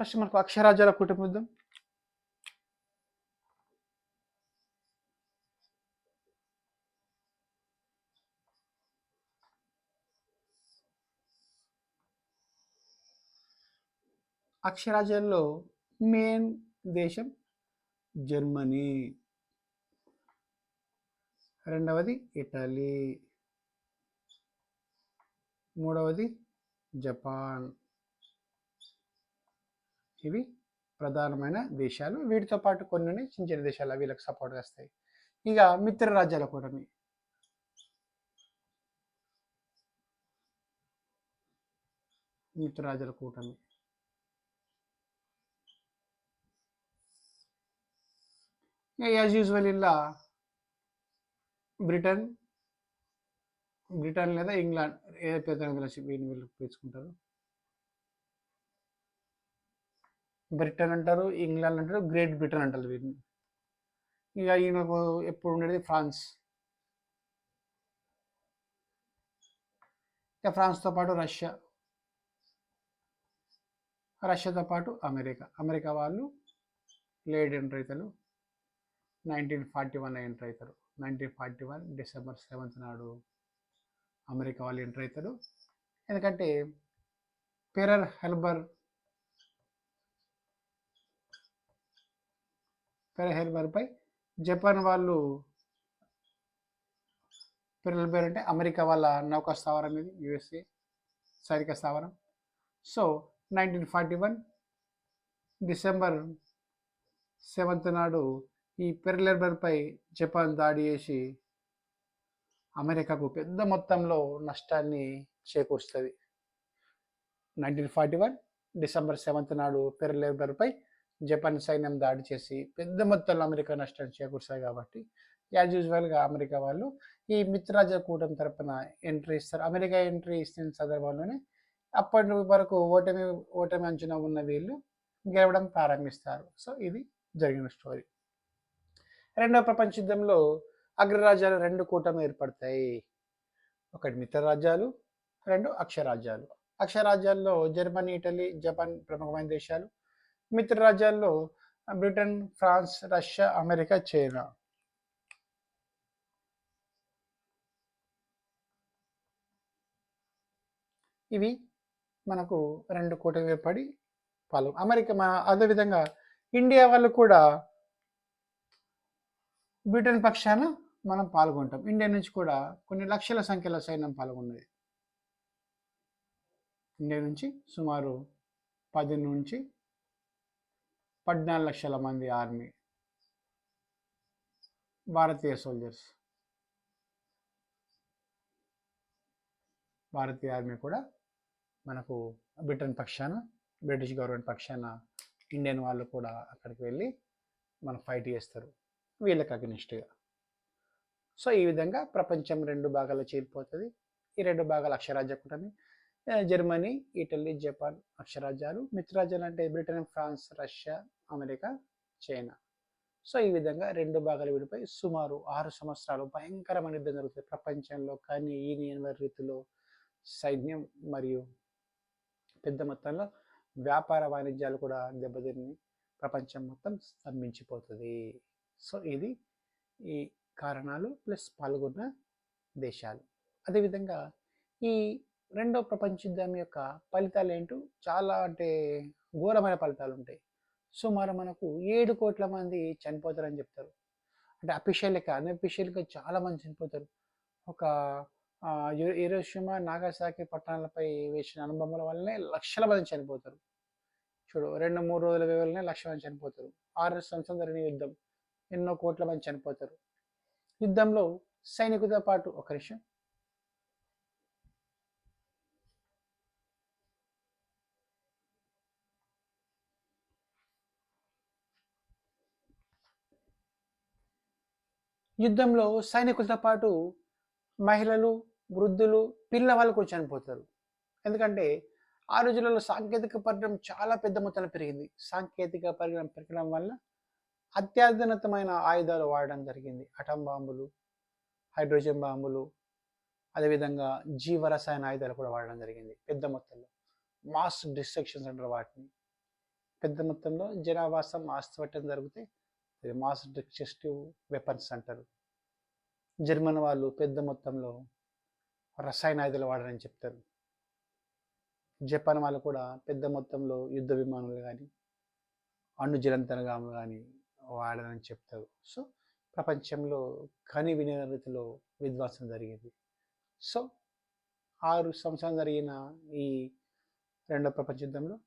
First మనకు అక్షరాజ్యాల కుటుంబం చూద్దాం. అక్షరాజ్యాల్లో మెయిన్ దేశం జర్మనీ. రెండవది ఇటలీ. మూడవది జపాన్. ఇవి ప్రధానమైన దేశాలు. వీటితో పాటు కొన్ని చిన్న చిన్న దేశాలు వీళ్ళకి సపోర్ట్ వస్తాయి ఇక మిత్ర రాజ్యాల కూటమి మిత్ర రాజ్యాల కూటమి యాజ్ యూజువల్ ఇలా బ్రిటన్ బ్రిటన్ లేదా ఇంగ్లాండ్ ఏ పెద్ద కలిసి వీళ్ళు పిలుచుకుంటారు? బ్రిటన్ అంటారు ఇంగ్లాండ్ అంటారు గ్రేట్ బ్రిటన్ అంటారు వీటిని. ఇక ఈయనకు ఎప్పుడు ఉండేది? ఫ్రాన్స్. ఇక ఫ్రాన్స్తో పాటు రష్యా. రష్యాతో పాటు అమెరికా. అమెరికా వాళ్ళు లేడ్ ఎంటర్ అవుతారు నైన్టీన్ ఫార్టీ వన్ ఎంటర్ అవుతారు nineteen forty one December seventh నాడు అమెరికా వాళ్ళు ఎంటర్ అవుతారు ఎందుకంటే పెరర్ హెల్బర్ పెరహెల్బర్పై జపాన్ వాళ్ళు పెరల్ పేరు అంటే అమెరికా వాళ్ళ నౌకా స్థావరం ఇది యుఎస్ఏ సైనిక స్థావరం. So nineteen forty one December seventh నాడు ఈ పెరలెర్బర్పై జపాన్ దాడి చేసి అమెరికాకు పెద్ద మొత్తంలో నష్టాన్ని చేకూరుస్తుంది. Nineteen forty one December seventh నాడు పెరలెర్బర్పై జపాన్ సైన్యం దాడి చేసి పెద్ద మొత్తంలో అమెరికా నష్టాలు చేకూరుస్తాయి కాబట్టి యాజ్ యూజువల్గా అమెరికా వాళ్ళు ఈ మిత్రరాజ్య కూటమి తరపున ఎంట్రీ ఇస్తారు. అమెరికా ఎంట్రీ ఇస్తున్న సందర్భంలోనే అప్పటి వరకు ఓటమి ఓటమి అంచనా ఉన్న వీళ్ళు గెలవడం ప్రారంభిస్తారు. సో ఇది జరిగిన స్టోరీ రెండవ ప్రపంచ యుద్ధంలో అగ్రరాజ్యాలు రెండు కూటమి ఏర్పడతాయి. ఒకటి మిత్ర రాజ్యాలు రెండు అక్షరాజ్యాలు. అక్షరాజ్యాల్లో జర్మనీ ఇటలీ జపాన్ ప్రముఖమైన దేశాలు. మిత్ర రాజ్యాల్లో Britain France Russia America China. ఇవి మనకు రెండు కూటమి ఏర్పడి పాల్గొ అమెరికా మన అదేవిధంగా ఇండియా వాళ్ళు కూడా బ్రిటన్ పక్షాన మనం పాల్గొంటాం. ఇండియా నుంచి కూడా కొన్ని లక్షల సంఖ్యలో సైన్యం పాల్గొన్నది. ఇండియా నుంచి సుమారు పది నుంచి పద్నాలుగు లక్షల మంది ఆర్మీ. భారతీయ సోల్జర్స్ భారతీయ ఆర్మీ కూడా మనకు బ్రిటన్ పక్షాన బ్రిటిష్ గవర్నమెంట్ పక్షాన ఇండియన్ వాళ్ళు కూడా అక్కడికి వెళ్ళి మనం ఫైట్ చేస్తారు. వీళ్ళకి అగ్నిస్ట్గా సో ఈ విధంగా ప్రపంచం రెండు భాగాలు చేరిపోతుంది. ఈ రెండు భాగాలు అక్షరాజ్య కూటమి జర్మనీ ఇటలీ జపాన్ అక్షరాజ్యాలు. మిత్రరాజ్యాలు అంటే Britain France Russia America China. So ఈ విధంగా రెండు భాగాలు విడిపోయి సుమారు ఆరు సంవత్సరాలు భయంకరమైన యుద్ధం జరుగుతుంది. ప్రపంచంలో కానీ ఈ రీతిలో సైన్యం మరియు పెద్ద మొత్తంలో వ్యాపార వాణిజ్యాలు కూడా దెబ్బతిని ప్రపంచం మొత్తం స్తంభించిపోతుంది. సో ఇది ఈ కారణాలు ప్లస్ పాల్గొన్న దేశాలు. అదేవిధంగా ఈ రెండో ప్రపంచ యుద్ధం యొక్క ఫలితాలు ఏంటో చాలా అంటే ఘోరమైన ఫలితాలు ఉంటాయి సుమారు మనకు ఏడు కోట్ల మంది చనిపోతారని చెప్తారు. అంటే అఫీషియల్గా అన్అఫీషియల్గా చాలా మంది చనిపోతారు. ఒక ఆ, నాగాసాకి పట్టణాలపై వేసిన అనుభవాల వల్లనే లక్షల మంది చనిపోతారు. చూడు రెండు మూడు రోజుల వ్యవధిలోనే లక్ష మంది చనిపోతారు. ఆరు సంవత్సరం జరిగిన యుద్ధం ఎన్నో కోట్ల మంది చనిపోతారు. యుద్ధంలో సైనికులతో పాటు ఒక నిమిషం యుద్ధంలో సైనికులతో పాటు మహిళలు వృద్ధులు పిల్లవాళ్ళు కూడా చనిపోతారు. ఎందుకంటే ఆ రోజులలో సాంకేతిక పరిజ్ఞానం చాలా పెద్ద మొత్తంలో పెరిగింది. సాంకేతిక పరిజ్ఞానం పెరగడం వల్ల అత్యాధునితమైన ఆయుధాలు వాడడం జరిగింది. అటం బాంబులు హైడ్రోజన్ బాంబులు అదేవిధంగా జీవరసాయన ఆయుధాలు కూడా వాడడం జరిగింది పెద్ద మొత్తంలో. మాస్ డిస్ట్రక్షన్స్ అంటారు వాటిని పెద్ద మొత్తంలో జనావాసం ఆస్తపట్టడం జరిగితే మాస్ డిస్ట్రక్టివ్ వెపన్స్ అంటారు. జర్మన్ వాళ్ళు పెద్ద మొత్తంలో రసాయనాయుధాలు వాడరని చెప్తారు. జపాన్ వాళ్ళు కూడా పెద్ద మొత్తంలో యుద్ధ విమానాలు కానీ అణు జలంతరగాములు కానీ వాడరని చెప్తారు. సో ప్రపంచంలో కని వినే రీతిలో విధ్వంసం జరిగేది. సో ఆరు సంవత్సరాలు జరిగిన ఈ రెండో ప్రపంచ యుద్ధంలో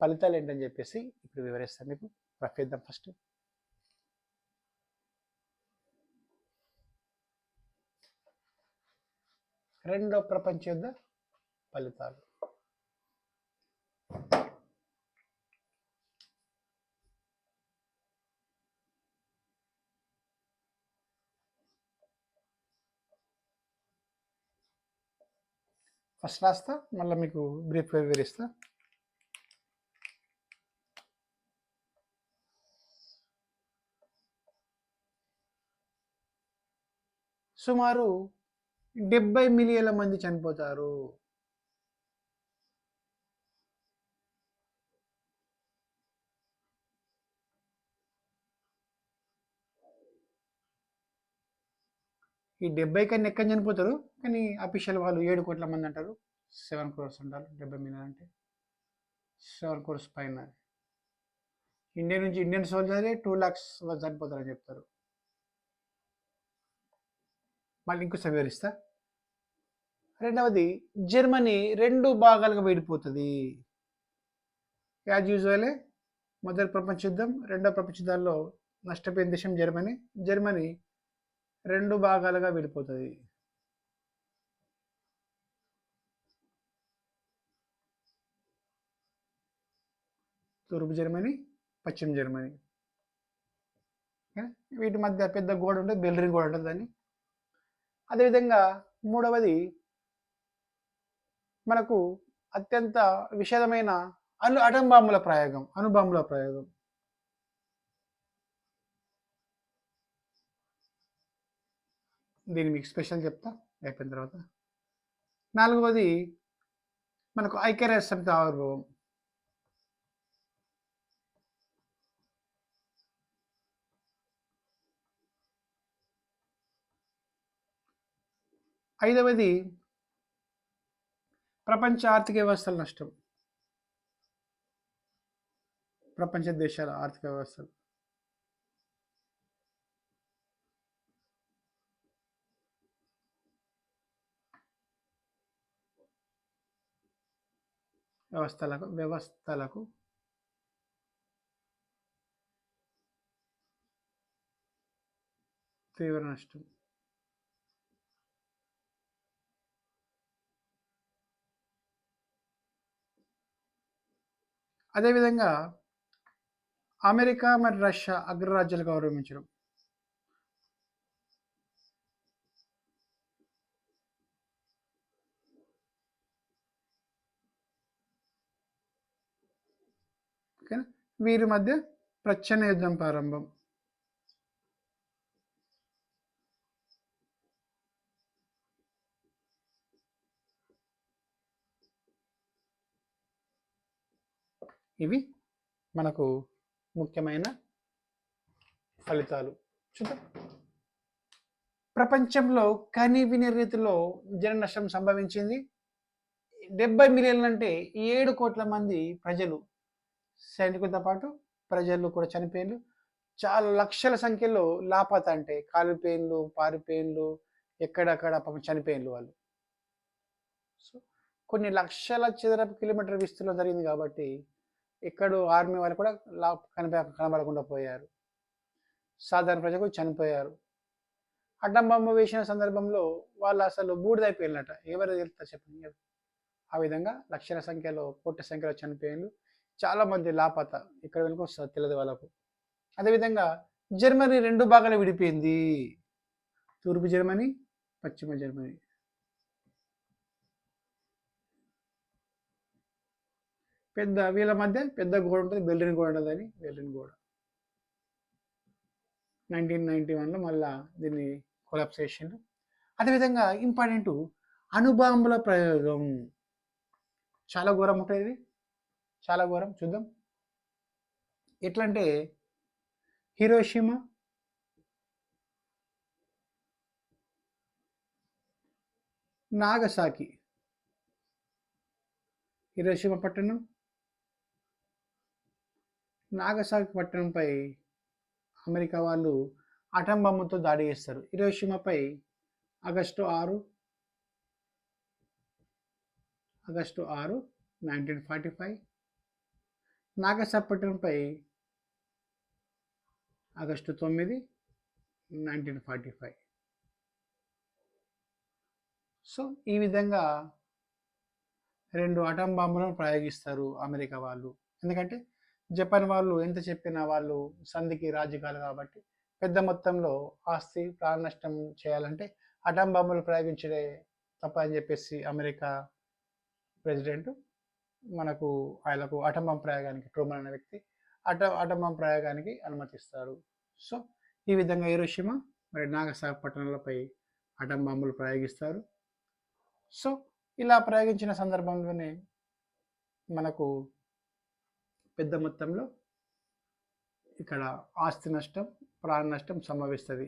ఫలితాలు ఏంటని చెప్పేసి ఇప్పుడు వివరిస్తాను మీకు. రఫేద్దాం ఫస్ట్. రెండో ప్రపంచ యుద్ధ ఫలితాలు. ఫస్ట్ రాస్తా మళ్ళీ మీకు బ్రీఫ్గా వివరిస్తా. సుమారు డెబ్బై మిలియన్ల మంది చనిపోతారు. ఈ డెబ్బై కన్నా ఎక్కడ చనిపోతారు? కానీ అఫీషియల్ వాళ్ళు ఏడు కోట్ల మంది అంటారు. సెవెన్ క్రోర్స్ అంటారు. డెబ్బై మిలియన్ అంటే సెవెన్ క్రోర్స్ పైన. ఇండియా నుంచి ఇండియన్ సోల్జరే టూ ల్యాక్స్ చనిపోతారని చెప్తారు. మళ్ళీ ఇంకోసారి వివరిస్తా. రెండవది జర్మనీ రెండు భాగాలుగా విడిపోతుంది. యాజ్ యూజువలే మొదటి ప్రపంచ యుద్ధం రెండో ప్రపంచ యుద్ధాల్లో నష్టపోయిన దేశం జర్మనీ. జర్మనీ రెండు భాగాలుగా విడిపోతుంది. తూర్పు జర్మనీ పశ్చిమ జర్మనీ. వీటి మధ్య పెద్ద గోడ ఉంటుంది బెల్రింగ్ గోడ ఉంటుంది దాన్ని. అదేవిధంగా మూడవది మనకు అత్యంత విషదమైన అను అటంబాంబుల ప్రయోగం అనుబాంబుల ప్రయోగం. దీన్ని మీకు స్పెషల్ చెప్తా అయిపోయిన తర్వాత. నాలుగవది మనకు ఐక్యరాజ్య సమితి ఆవిర్భావం. ఐదవది ప్రపంచ ఆర్థిక వ్యవస్థల నష్టం. ప్రపంచ దేశాల ఆర్థిక వ్యవస్థలు. వ్యవస్థలకు వ్యవస్థలకు. తీవ్ర నష్టం. అదేవిధంగా అమెరికా మరి రష్యా అగ్రరాజ్యాలు గౌరవించడం ఓకేనా? వీరి మధ్య ప్రచ్ఛన్న యుద్ధం ప్రారంభం. ఇవి మనకు ముఖ్యమైన ఫలితాలు. చూద్దాం. ప్రపంచంలో కని విని రీతిలో జన నష్టం సంభవించింది. డెబ్బై మిలియన్లు అంటే ఏడు కోట్ల మంది ప్రజలు సైనికులతో పాటు ప్రజలు కూడా చనిపోయిన చాలా లక్షల సంఖ్యలో లాపత అంటే కాలిపోయిన్లు పారిపోయిన్లు ఎక్కడక్కడ పాపం చనిపోయిన్లు వాళ్ళు. సో కొన్ని లక్షల చదరపు కిలోమీటర్ విస్తీర్ణంలో జరిగింది కాబట్టి ఇక్కడ ఆర్మీ వాళ్ళు కూడా లా కనిప కనబడకుండా పోయారు. సాధారణ ప్రజలు చనిపోయారు. అడ్డం బొమ్మ వేసిన సందర్భంలో వాళ్ళు అసలు బూడిదైపోయినట ఎవరు తెలుస్తారు చెప్పండి. ఆ విధంగా లక్షల సంఖ్యలో కోట్ల సంఖ్యలో చనిపోయారు చాలామంది లాపత. ఇక్కడ వెనుక తెలియదు వాళ్ళకు. అదేవిధంగా జర్మనీ రెండు భాగాలు విడిపోయింది. తూర్పు జర్మనీ పశ్చిమ జర్మనీ. పెద్ద వీళ్ళ మధ్య పెద్ద గోడ ఉంటుంది బెల్లిన్ గోడ ఉంటుంది అని బెల్లిన్ గోడ. నైన్టీన్ నైన్టీ వన్లో మళ్ళా దీన్ని కొలాప్స్ చేసిండు. అదేవిధంగా ఇంపార్టెంట్ అణుబాంబుల ప్రయోగం. చాలా ఘోరం ఉంటుంది చాలా ఘోరం. చూద్దాం. ఎట్లా అంటే హీరోషిమ నాగసాకి. హిరోషిమా పట్టణం. నాగసాకి పట్టణంపై అమెరికా వాళ్ళు అటంబమ్మతో దాడి చేస్తారు. హిరోషిమాపై ఆగస్టు ఆరు ఆగస్టు ఆరు నైన్టీన్ ఫార్టీ ఫైవ్. నాగసాపట్నంపై ఆగస్టు తొమ్మిది నైన్టీన్ ఫార్టీ ఫైవ్. సో ఈ విధంగా రెండు అటం బాంబులను ప్రయోగిస్తారు అమెరికా వాళ్ళు. ఎందుకంటే జపాన్ వాళ్ళు ఎంత చెప్పినా వాళ్ళు సంధికి రాజకీయాలు కాబట్టి పెద్ద మొత్తంలో ఆస్తి ప్రాణ నష్టం చేయాలంటే అటం బాంబులు ప్రయోగించడే తప్ప అని చెప్పేసి అమెరికా ప్రెసిడెంట్ మనకు ఆయనకు అటంబం ప్రయోగానికి ట్రూమన్ అనే వ్యక్తి అట అటం ప్రయోగానికి అనుమతిస్తారు. సో ఈ విధంగా ఈరోషిమా మరి నాగసాగ పట్టణాలపై అటంబాంబులు ప్రయోగిస్తారు. సో ఇలా ప్రయోగించిన సందర్భంలోనే మనకు పెద్ద మొత్తంలో ఇక్కడ ఆస్తి నష్టం ప్రాణ నష్టం సంభవిస్తుంది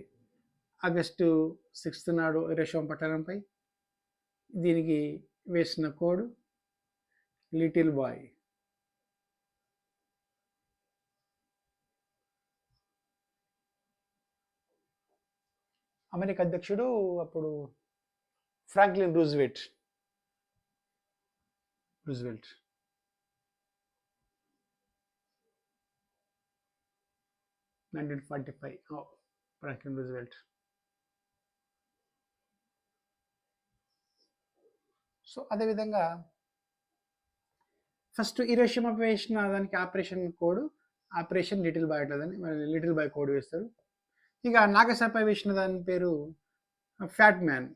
ఆగస్టు సిక్స్త్ నాడు రేషం పట్టణంపై దీనికి వేసిన కోడ్ లిటిల్ బాయ్. అమెరికా అధ్యక్షుడు అప్పుడు Franklin Roosevelt. Roosevelt. Nineteen forty five. Franklin Roosevelt so అదేవిధంగా ఫస్ట్ ఇరోషిమా వేసిన దానికి operation code operation little boy ఉంటుందని లిటిల్ బాయ్ కోడ్ వేస్తారు. ఇక నాగసాపై వేసిన దాని పేరు fat man.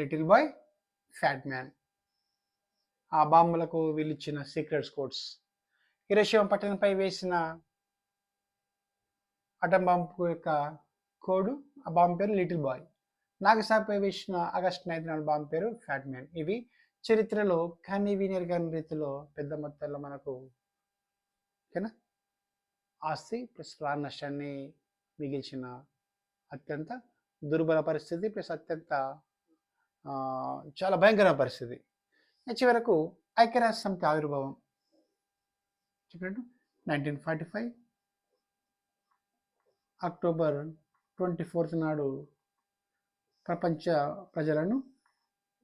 Little boy fat man. ఆ బాంబులకు వీళ్ళిచ్చిన సీక్రెట్స్ కోడ్స్. హిరోషిమా పట్టణంపై వేసిన అటం బాంబు యొక్క కోడ్ ఆ బాంబు పేరు లిటిల్ బాయ్. నాగసాపై వేసిన ఆగస్ట్ నైన్త్ నాడు బాంబు పేరు ఫ్యాట్ మ్యాన్ ఇవి చరిత్రలో కానీ వినియర్ కాని రీతిలో పెద్ద మొత్తంలో మనకు ఓకేనా? ఆస్తి ప్లస్ ప్రాణ నష్టాన్ని మిగిల్చిన అత్యంత దుర్బల పరిస్థితి ప్లస్ అత్యంత చాలా భయంకర పరిస్థితి. చివరకు ఐక్యరాజ్య సమితి ఆవిర్భావం. చెప్పినట్టు nineteen forty five. October twenty fourth నాడు ప్రపంచ ప్రజలను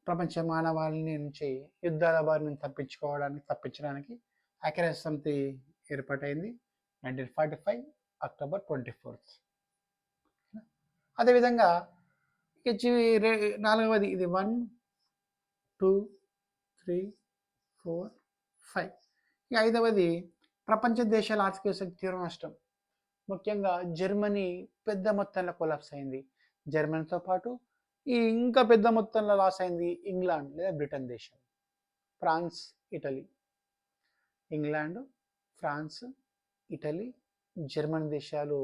ప్రపంచ మానవాళిని నుంచి యుద్ధాల బారి నుంచి తప్పించుకోవడానికి తప్పించడానికి ఐక్యరాజ్య సమితి ఏర్పాటైంది nineteen forty five October twenty fourth. అదేవిధంగా ఇక నాలుగవది ఇది one two three four five. ఇక ఐదవది ప్రపంచ దేశాల ఆర్థిక వ్యవస్థకు తీవ్ర నష్టం. ముఖ్యంగా జర్మనీ పెద్ద మొత్తంలో కొలాప్స్ అయింది. జర్మనీతో పాటు ఈ ఇంకా పెద్ద మొత్తంలో లాస్ అయింది ఇంగ్లాండ్ లేదా బ్రిటన్ దేశం. France Italy. England France Italy German దేశాలు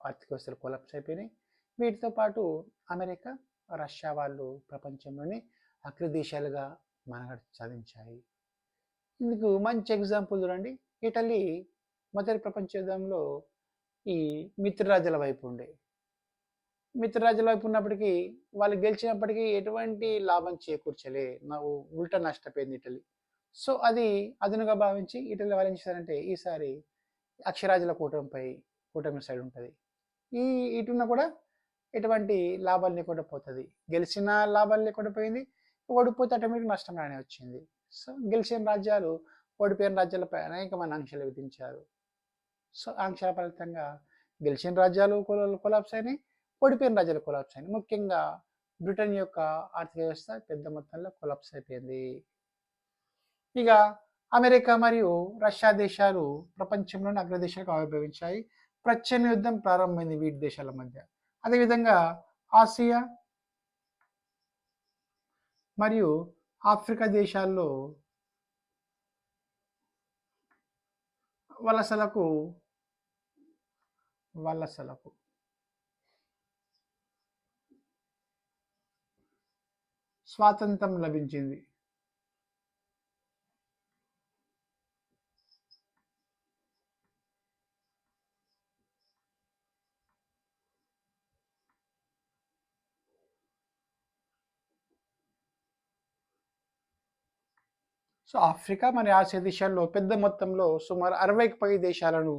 ఆర్థిక వ్యవస్థలు కొలాప్స్ అయిపోయినాయి. వీటితో పాటు అమెరికా రష్యా వాళ్ళు ప్రపంచంలోనే అగ్ర దేశాలుగా మనగడ సాధించాయి ఇందుకు మంచి ఎగ్జాంపుల్ చూడండి. ఇటలీ మొదటి ప్రపంచ యుద్ధంలో ఈ మిత్రరాజుల వైపు ఉండే. మిత్రరాజుల వైపు ఉన్నప్పటికీ వాళ్ళు గెలిచినప్పటికీ ఎటువంటి లాభం చేకూర్చలే. నాకు ఉల్టా నష్టపోయింది ఇటలీ. సో అది అదునుగా భావించి ఇటలీ వాళ్ళు ఏం చేశారంటే ఈసారి అక్షరాజుల కూటమిపై కూటమి సైడ్ ఉంటుంది. ఈ ఇటున్న కూడా ఎటువంటి లాభాలు లేకుండా పోతుంది. గెలిచిన లాభాలు లేకుండా పోయింది. ఓడిపోతే ఆటోమేటిక్ నష్టం రానే వచ్చింది. సో గెలిచిన రాజ్యాలు ఓడిపోయిన రాజ్యాలపై అనేకమైన ఆంక్షలు విధించారు. సో ఆంక్షల ఫలితంగా గెలిచిన రాజ్యాలు కొలాప్స్ అయినాయి ఓడిపోయిన రాజ్యాలు కొలాప్స్ అయినాయి. ముఖ్యంగా బ్రిటన్ యొక్క ఆర్థిక వ్యవస్థ పెద్ద మొత్తంలో కొలాప్స్ అయిపోయింది. ఇక అమెరికా మరియు రష్యా దేశాలు ప్రపంచంలోని అగ్రదేశాలకు ఆవిర్భవించాయి. ప్రచ్ఛన్న యుద్ధం ప్రారంభమైంది వీటి దేశాల మధ్య. అదేవిధంగా ఆసియా మరియు ఆఫ్రికా దేశాల్లో వలసలకు వలసలకు. స్వాతంత్రం లభించింది. సో ఆఫ్రికా మరి ఆసియా దేశాల్లో పెద్ద మొత్తంలో సుమారు అరవైకి పై దేశాలను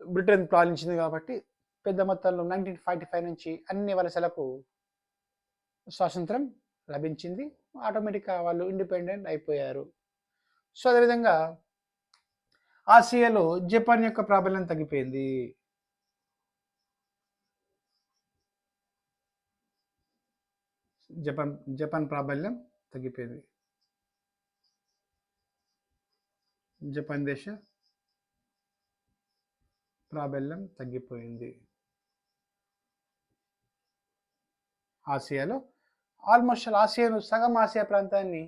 బ్రిటన్ పాలించింది కాబట్టి పెద్ద మొత్తంలో నైన్టీన్ ఫార్టీ ఫైవ్ నుంచి అన్ని వలసలకు స్వాతంత్రం లభించింది. ఆటోమేటిక్గా వాళ్ళు ఇండిపెండెంట్ అయిపోయారు. సో అదేవిధంగా ఆసియాలో జపాన్ యొక్క ప్రాబల్యం తగ్గిపోయింది. జపాన్ జపాన్ ప్రాబల్యం తగ్గిపోయింది. జపాన్ దేశ ప్రాబల్యం తగ్గిపోయింది. ఆసియాలో ఆల్మోస్ట్ ఆసియాను సగం ఆసియా ప్రాంతాన్ని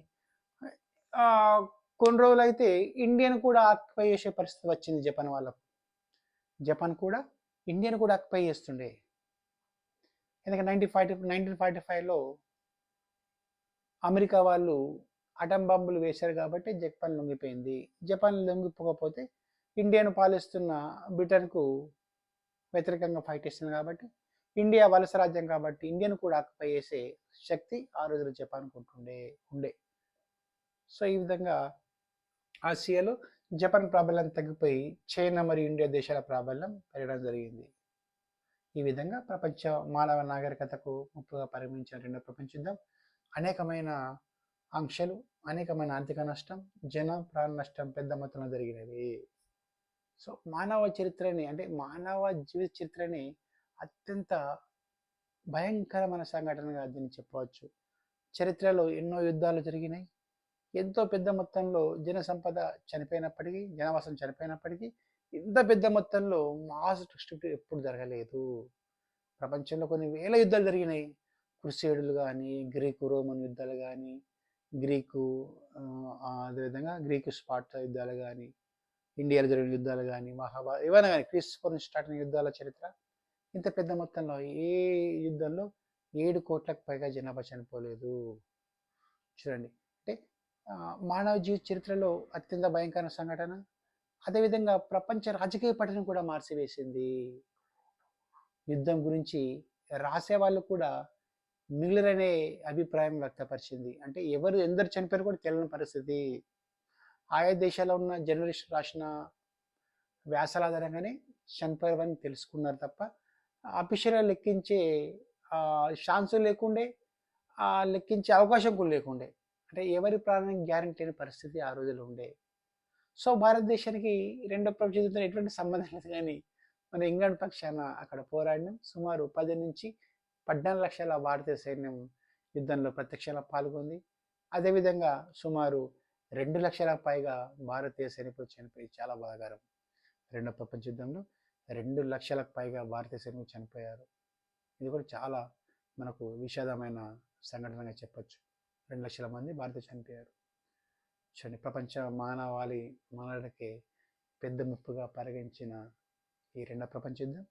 కొన్ని రోజులు అయితే ఇండియన్ కూడా ఆక్యుపై చేసే పరిస్థితి వచ్చింది జపాన్ వాళ్ళకు. జపాన్ కూడా ఇండియన్ కూడా ఆక్యుపై చేస్తుండే. ఎందుకంటే నైన్టీన్ ఫార్టీ నైన్టీన్ ఫార్టీ ఫైవ్లో అమెరికా వాళ్ళు అటం బాంబులు వేశారు కాబట్టి జపాన్ లొంగిపోయింది. జపాన్ లొంగిపోకపోతే ఇండియాను పాలిస్తున్న బ్రిటన్కు వ్యతిరేకంగా ఫైట్ చేస్తుంది కాబట్టి ఇండియా వలస రాజ్యం కాబట్టి ఇండియాను కూడా ఆక్యుపై చేసే శక్తి ఆ రోజులు జపాన్కు ఉంటుండే ఉండే. సో ఈ విధంగా ఆసియాలో జపాన్ ప్రాబల్యం తగ్గిపోయి చైనా మరియు ఇండియా దేశాల ప్రాబల్యం పెరగడం జరిగింది. ఈ విధంగా ప్రపంచ మానవ నాగరికతకు ముప్పుగా పరిగణించిన రెండో ప్రపంచ యుద్ధం అనేకమైన ఆంక్షలు అనేకమైన ఆర్థిక నష్టం జన ప్రాణ నష్టం పెద్ద మొత్తంలో జరిగినవి. సో మానవ చరిత్రని అంటే మానవ జీవిత చరిత్రని అత్యంత భయంకరమైన సంఘటనగా దీన్ని చెప్పవచ్చు. చరిత్రలో ఎన్నో యుద్ధాలు జరిగినాయి. ఎంతో పెద్ద మొత్తంలో జన సంపద చనిపోయినప్పటికీ జనవాసం చనిపోయినప్పటికీ ఇంత పెద్ద మొత్తంలో మాస్ డిస్ట్రిక్ట్ ఎప్పుడు జరగలేదు. ప్రపంచంలో కొన్ని వేల యుద్ధాలు జరిగినాయి. క్రుసేడులు కానీ గ్రీకు రోమన్ యుద్ధాలు కానీ గ్రీకు అదేవిధంగా గ్రీకు స్పాట్ యుద్ధాలు కానీ ఇండియాలో జరిగిన యుద్ధాలు కానీ మహాభారత ఏమైనా కానీ క్రీస్తు స్టార్ట్ అయిన యుద్ధాల చరిత్ర ఇంత పెద్ద మొత్తంలో ఏ యుద్ధంలో ఏడు కోట్లకు పైగా జనాభా చనిపోలేదు. చూడండి. అంటే మానవ జీవిత చరిత్రలో అత్యంత భయంకర సంఘటన అదేవిధంగా ప్రపంచ రాజకీయ పట్టణం కూడా మార్చివేసింది. యుద్ధం గురించి రాసే వాళ్ళు కూడా మిగిలిరనే అభిప్రాయం వ్యక్తపరిచింది. అంటే ఎవరు ఎందరు చనిపోయారు కూడా తెలియని పరిస్థితి. ఆయా దేశాల్లో ఉన్న జర్నలిస్ట్ రాసిన వ్యాసాల ఆధారంగానే చనిపోయారని తెలుసుకున్నారు తప్ప అఫీషియల్గా లెక్కించే ఛాన్స్ లేకుండే లెక్కించే అవకాశం కూడా లేకుండే. అంటే ఎవరి ప్రాణం గ్యారంటీ అనే పరిస్థితి ఆ రోజుల్లో ఉండే. సో భారతదేశానికి రెండో ప్రపంచ యుద్ధంతో ఎటువంటి సంబంధం లేదు కానీ మన ఇంగ్లాండ్ పక్షాన అక్కడ పోరాడినాం. సుమారు పది నుంచి పద్నాలుగు లక్షల భారతీయ సైన్యం యుద్ధంలో ప్రత్యక్షంగా పాల్గొంది. అదేవిధంగా సుమారు రెండు లక్షల పైగా భారతీయ సైనికులు చనిపోయి చాలా బాధాకరం. రెండో ప్రపంచ యుద్ధంలో రెండు లక్షలకు పైగా భారతీయ సైనికులు చనిపోయారు. ఇది కూడా చాలా మనకు విషాదమైన సంఘటనగా చెప్పచ్చు. రెండు లక్షల మంది భారతీయ చనిపోయారు. చూడండి ప్రపంచ మానవాళి మానవుడికి పెద్ద ముప్పుగా పరిగణించిన ఈ రెండో ప్రపంచ యుద్ధం.